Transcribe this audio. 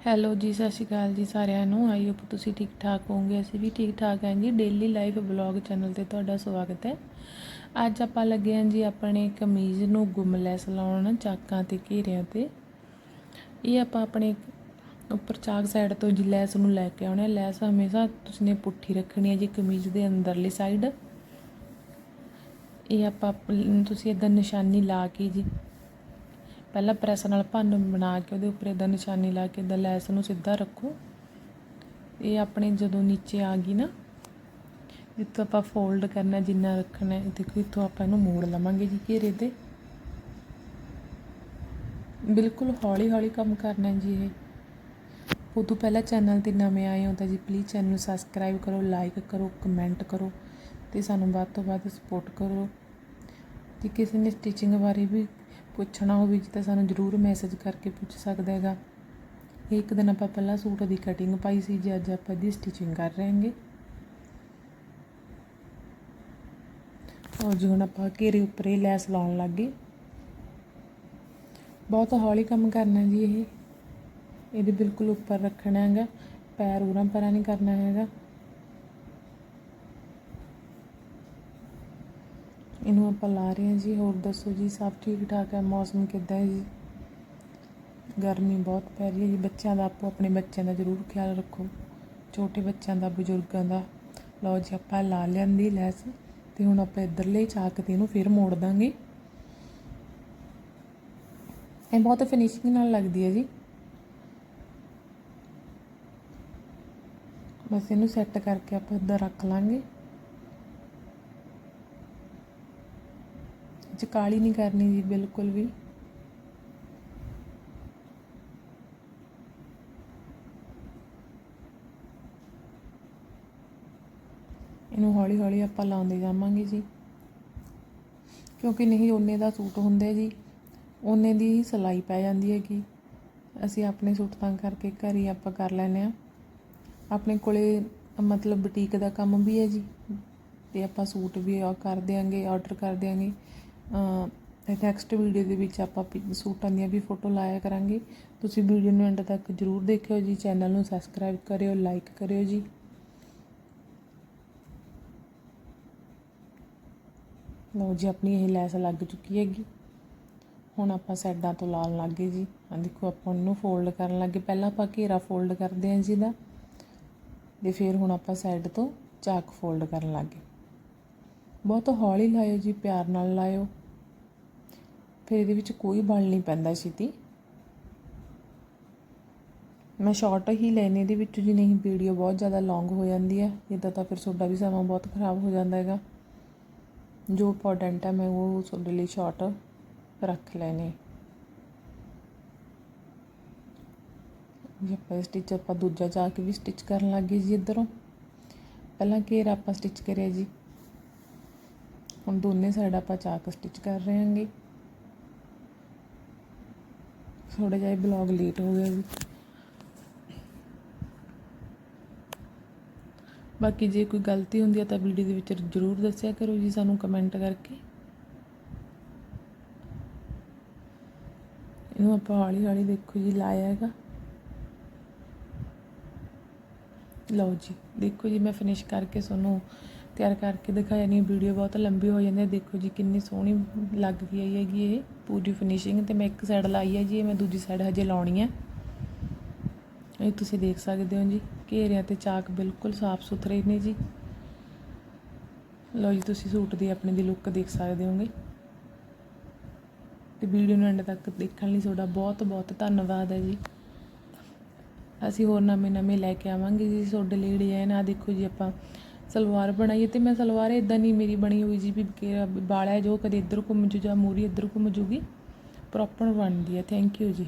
Hello ਜੀ, ਸਤਿ ਸ਼੍ਰੀ ਅਕਾਲ ਜੀ ਸਾਰਿਆਂ ਨੂੰ। ਆਈ ਹੋਪ ਤੁਸੀਂ ਠੀਕ ਠਾਕ ਹੋਵੋਗੇ। ਅਸੀਂ ਵੀ ਠੀਕ ਠਾਕ ਹਾਂ ਜੀ। ਡੇਲੀ ਲਾਈਫ ਬਲੌਗ ਚੈਨਲ ਤੇ ਤੁਹਾਡਾ ਸਵਾਗਤ ਹੈ। ਅੱਜ ਆਪਾਂ ਲੱਗੇ ਹਾਂ ਜੀ ਆਪਣੇ ਕਮੀਜ਼ ਨੂੰ ਗੁੰਮਲੈਸ ਲਾਉਣ ਚਾਕਾਂ ਤੇ ਘੇਰਿਆਂ ਤੇ। ਇਹ ਆਪਾਂ ਆਪਣੇ ਉੱਪਰ ਚਾਕ ਸਾਈਡ ਤੋਂ ਜੀ ਲੈਸ ਨੂੰ ਲੈ ਕੇ ਆਉਣਾ ਲੈਸ ਹਮੇਸ਼ਾ ਤੁਸੀਂ ਨੇ ਪੁੱਠੀ ਰੱਖਣੀ ਹੈ ਜੀ ਕਮੀਜ਼ ਦੇ ਅੰਦਰਲੀ ਸਾਈਡ ਇਹ ਆਪਾਂ ਤੁਸੀਂ ਇਦਾਂ ਨਿਸ਼ਾਨੀ ਲਾ ਕੇ ਜੀ ਪਹਿਲਾਂ ਪ੍ਰੈਸ ਨਾਲ ਭੰਨ ਬਣਾ ਕੇ ਉਹਦੇ ਉੱਪਰ ਇਦਾਂ ਨਿਸ਼ਾਨੀ ਲਾ ਕੇ ਇਦਾਂ ਲੈਸ ਨੂੰ ਸਿੱਧਾ ਰੱਖੋ। ਇਹ ਆਪਣੇ ਜਦੋਂ ਨੀਚੇ ਆ ਗਈ ਨਾ, ਜਿੱਥੋਂ ਆਪਾਂ ਫੋਲਡ ਕਰਨਾ ਜਿੰਨਾ ਰੱਖਣਾ ਹੈ, ਦੇਖੋ ਇੱਥੋਂ ਆਪਾਂ ਇਹਨੂੰ ਮੋੜ ਲਵਾਂਗੇ ਜੀ ਘੇਰੇ ਤੇ। ਬਿਲਕੁਲ ਹੌਲੀ ਹੌਲੀ ਕੰਮ ਕਰਨਾ ਜੀ ਇਹ। ਉਹ ਤੋਂ ਪਹਿਲਾਂ ਚੈਨਲ ਤੇ ਨਵੇਂ ਆਏ ਹੋ ਤਾਂ ਜੀ ਪਲੀਜ਼ ਚੈਨਲ ਨੂੰ ਸਬਸਕ੍ਰਾਈਬ ਕਰੋ ਲਾਈਕ ਕਰੋ ਕਮੈਂਟ ਕਰੋ ਤੇ ਸਾਨੂੰ ਵੱਧ ਤੋਂ ਵੱਧ ਸਪੋਰਟ ਕਰੋ। ਤੇ ਕਿਸੇ ਨੇ ਸਟਿਚਿੰਗ ਬਾਰੇ ਵੀ ਪੁੱਛਣਾ ਹੋਵੇ ਜੀ ਤਾਂ ਸਾਨੂੰ ਜ਼ਰੂਰ ਮੈਸੇਜ ਕਰਕੇ ਪੁੱਛ ਸਕਦਾ ਹੈਗਾ। ਇੱਕ ਦਿਨ ਆਪਾਂ ਪਹਿਲਾਂ ਸੂਟ ਦੀ ਕਟਿੰਗ ਪਾਈ ਸੀ ਜੀ, ਅੱਜ ਆਪਾਂ ਇਹਦੀ ਸਟਿਚਿੰਗ ਕਰ ਰਹੇ ਹਾਂਗੇ। ਔਰ ਜੀ ਹੁਣ ਆਪਾਂ ਘੇਰੇ ਉੱਪਰ ਇਹ ਲੈਸ ਲਾਉਣ ਲੱਗ ਗਏ। ਬਹੁਤ ਹੌਲੀ ਕੰਮ ਕਰਨਾ ਜੀ ਇਹ। ਇਹਦੇ ਬਿਲਕੁਲ ਉੱਪਰ ਰੱਖਣਾ ਹੈਗਾ, ਪੈਰ ਉਰਾਂ ਪਰਾਂ ਨਹੀਂ ਕਰਨਾ ਹੈਗਾ। ਇਹਨੂੰ ਆਪਾਂ ਲਾ ਰਹੇ ਹਾਂ ਜੀ, ਹੋਰ ਦੱਸੋ ਜੀ, ਸਭ ਠੀਕ ਠਾਕ ਹੈ? ਮੌਸਮ ਕਿੱਦਾਂ ਹੈ ਜੀ? ਗਰਮੀ ਬਹੁਤ ਪੈ ਰਹੀ ਹੈ ਜੀ। ਬੱਚਿਆਂ ਦਾ ਆਪੋ ਆਪਣੇ ਬੱਚਿਆਂ ਦਾ ਜ਼ਰੂਰ ਖਿਆਲ ਰੱਖੋ। ਛੋਟੇ ਬੱਚਿਆਂ ਦਾ, ਬਜ਼ੁਰਗਾਂ ਦਾ। ਲਓ ਜੀ, ਆਪਾਂ ਲਾ ਲੈਂਦੀ ਲੈਸ ਤੇ ਹੁਣ ਆਪਾਂ ਇੱਧਰਲੇ ਚਾਕ ਤੇ ਇਹਨੂੰ ਫਿਰ ਮੋੜ ਦਾਂਗੇ। ਇਹ ਬਹੁਤ ਫਿਨਿਸ਼ਿੰਗ ਨਾਲ ਲੱਗਦੀ ਹੈ ਜੀ। ਬਸ ਇਹਨੂੰ ਸੈੱਟ ਕਰਕੇ ਆਪਾਂ ਇੱਧਰ ਰੱਖ ਲਾਂਗੇ। ਚ ਕਾਲੀ ਨਹੀਂ ਕਰਨੀ ਜੀ, ਬਿਲਕੁਲ ਵੀ। ਇਹਨੂੰ ਹੌਲੀ ਹੌਲੀ ਆਪਾਂ ਲਾਉਂਦੇ ਜਾਵਾਂਗੇ ਜੀ। ਕਿਉਂਕਿ ਨਹੀਂ ਓਨੇ ਦਾ ਸੂਟ ਹੁੰਦਾ ਜੀ। ਓਨੇ ਦੀ ਹੀ ਸਿਲਾਈ ਪੈ ਜਾਂਦੀ ਹੈਗੀ। ਅਸੀਂ ਆਪਣੇ ਸੂਟ ਤਾਂ ਕਰਕੇ ਘਰ ਹੀ ਆਪਾਂ ਕਰ ਲੈਨੇ ਆ ਆਪਣੇ ਕੋਲੇ ਮਤਲਬ ਬੁਟੀਕ ਦਾ ਕੰਮ ਵੀ ਹੈ ਜੀ। ਤੇ ਆਪਾਂ ਸੂਟ ਵੀ ਕਰ ਦਿਆਂਗੇ ਆਰਡਰ ਕਰ ਦਿਆਂਗੇ। ਨੈਕਸਟ ਵੀਡੀਓ ਦੇ ਵਿੱਚ ਆਪਾਂ ਸੂਟਾਂ ਦੀਆਂ ਵੀ ਫੋਟੋ ਲਾਇਆ ਕਰਾਂਗੇ। ਤੁਸੀਂ ਵੀਡੀਓ ਨੂੰ ਐਂਡ ਤੱਕ ਜਰੂਰ ਦੇਖਿਓ ਜੀ ਚੈਨਲ ਨੂੰ ਸਬਸਕ੍ਰਾਈਬ ਕਰਿਓ ਲਾਈਕ ਕਰਿਓ ਜੀ। ਲਓ ਜੀ, ਆਪਣੀ ਇਹ ਲੈਸ ਲੱਗ ਚੁੱਕੀ ਹੈਗੀ। ਹੁਣ ਆਪਾਂ ਸਾਈਡਾਂ ਤੋਂ ਲਾਉਣ ਲੱਗੇ ਜੀ। ਆ ਦੇਖੋ, ਆਪਾਂ ਉਹਨੂੰ ਫੋਲਡ ਕਰਨ ਲੱਗੇ ਪਹਿਲਾਂ ਆਪਾਂ ਘੇਰਾ ਫੋਲਡ ਕਰਦੇ ਹਾਂ ਜੀ ਦਾ ਤੇ ਫਿਰ ਹੁਣ ਆਪਾਂ ਸਾਈਡ ਤੋਂ ਚਾਕ ਫੋਲਡ ਕਰਨ ਲੱਗੇ ਬਹੁਤ ਹੌਲੀ ਲਾਇਓ ਜੀ, ਪਿਆਰ ਨਾਲ ਲਾਇਓ। ਫਿਰ ਇਹਦੇ ਵਿੱਚ ਕੋਈ ਬਲ ਨਹੀਂ ਪੈਂਦਾ ਛੇਤੀ। ਮੈਂ ਸ਼ਾਰਟ ਹੀ ਲੈਣੇ ਦੇ ਵਿੱਚ, ਜੀ ਨਹੀਂ ਵੀਡੀਓ ਬਹੁਤ ਜ਼ਿਆਦਾ ਲੌਂਗ ਹੋ ਜਾਂਦੀ ਹੈ ਇਦਾਂ ਤਾਂ ਫਿਰ ਤੁਹਾਡਾ ਵੀ ਸਮਾਂ ਬਹੁਤ ਖਰਾਬ ਹੋ ਜਾਂਦਾ ਹੈਗਾ। ਜੋ ਇੰਪੋਰਟੈਂਟ ਹੈ, ਮੈਂ ਉਹ ਤੁਹਾਡੇ ਲਈ ਸ਼ਾਰਟ ਰੱਖ ਲੈਣੇ। ਜੇ ਆਪਾਂ ਸਟਿਚ ਆਪਾਂ ਦੂਜਾ ਜਾ ਕੇ ਵੀ ਸਟਿਚ ਕਰਨ ਲੱਗੇ ਜੀ ਇਧਰੋਂ। ਪਹਿਲਾਂ ਘੇਰਾ ਆਪਾਂ ਸਟਿਚ ਕਰਿਆ ਜੀ। ਹੁਣ ਦੋਨੇ ਸਾਈਡ ਆਪਾਂ ਚਾਕ ਸਟਿਚ ਕਰ ਰਹੇ ਹਾਂਗੇ। ਥੋੜਾ ਜਿਹਾ ਬਲੌਗ ਲੇਟ ਹੋ ਗਿਆ ਜੀ। ਬਾਕੀ ਜੇ ਕੋਈ ਗਲਤੀ ਹੁੰਦੀ ਹੈ ਤਾਂ ਵੀਡੀਓ ਦੇ ਵਿੱਚ ਜ਼ਰੂਰ ਦੱਸਿਆ ਕਰੋ ਜੀ ਸਾਨੂੰ ਕਮੈਂਟ ਕਰਕੇ। ਇਹਨੂੰ ਆਪਾਂ ਹੌਲੀ ਹੌਲੀ ਦੇਖੋ ਜੀ ਲਾਇਆ ਹੈਗਾ। ਲਓ ਜੀ, ਦੇਖੋ ਜੀ ਮੈਂ ਫਿਨਿਸ਼ ਕਰਕੇ ਤੁਹਾਨੂੰ ਤਿਆਰ ਕਰਕੇ ਦਿਖਾਇਆ ਨਹੀਂ, ਵੀਡੀਓ ਬਹੁਤ ਲੰਬੀ ਹੋ ਜਾਂਦੀ ਹੈ। ਦੇਖੋ ਜੀ ਕਿੰਨੀ ਸੋਹਣੀ ਲੱਗ ਗਈ ਆਈ ਹੈਗੀ ਇਹ, ਪੂਰੀ ਫਿਨਿਸ਼ਿੰਗ ਤੇ ਮੈਂ ਇੱਕ ਸਾਈਡ ਲਾਈ ਹੈ ਜੀ, ਇਹ ਮੈਂ ਦੂਜੀ ਸਾਈਡ ਹਜੇ ਲਾਉਣੀ ਹੈ। ਇਹ ਤੁਸੀਂ ਦੇਖ ਸਕਦੇ ਹੋ ਜੀ, ਘੇਰਿਆਂ ਤੇ ਚਾਕ ਬਿਲਕੁਲ ਸਾਫ਼ ਸੁਥਰੇ ਨੇ ਜੀ। ਲਓ ਜੀ ਤੁਸੀਂ ਸੂਟ ਦੀ ਆਪਣੇ ਦੀ ਲੁੱਕ ਦੇਖ ਸਕਦੇ ਹੋਗੇ। ਤੇ ਵੀਡੀਓ ਨੂੰ ਐਂਡ ਤੱਕ ਦੇਖਣ ਲਈ ਤੁਹਾਡਾ ਬਹੁਤ ਬਹੁਤ ਧੰਨਵਾਦ ਹੈ ਜੀ। ਅਸੀਂ ਹੋਰ ਨਵੇਂ ਨਵੇਂ ਲੈ ਕੇ ਆਵਾਂਗੇ ਜੀ, ਤੁਹਾਡੇ ਲਈ ਡਿਜ਼ਾਈਨ ਆ ਦੇਖੋ ਜੀ ਆਪਾਂ ਸਲਵਾਰ ਬਣਾਈ ਅਤੇ ਮੈਂ ਸਲਵਾਰ ਇਦਾਂ ਨਹੀਂ ਮੇਰੀ ਬਣੀ ਹੋਈ ਜੀ ਵੀ ਬਾਲਾ ਜੋ ਕਦੇ ਇੱਧਰ ਘੁੰਮ ਜੂ ਜਾਂ ਮੂਰੀ ਇੱਧਰ ਘੁੰਮ ਜੂਗੀ ਪ੍ਰੋਪਰ ਬਣਦੀ ਹੈ ਥੈਂਕ ਯੂ ਜੀ।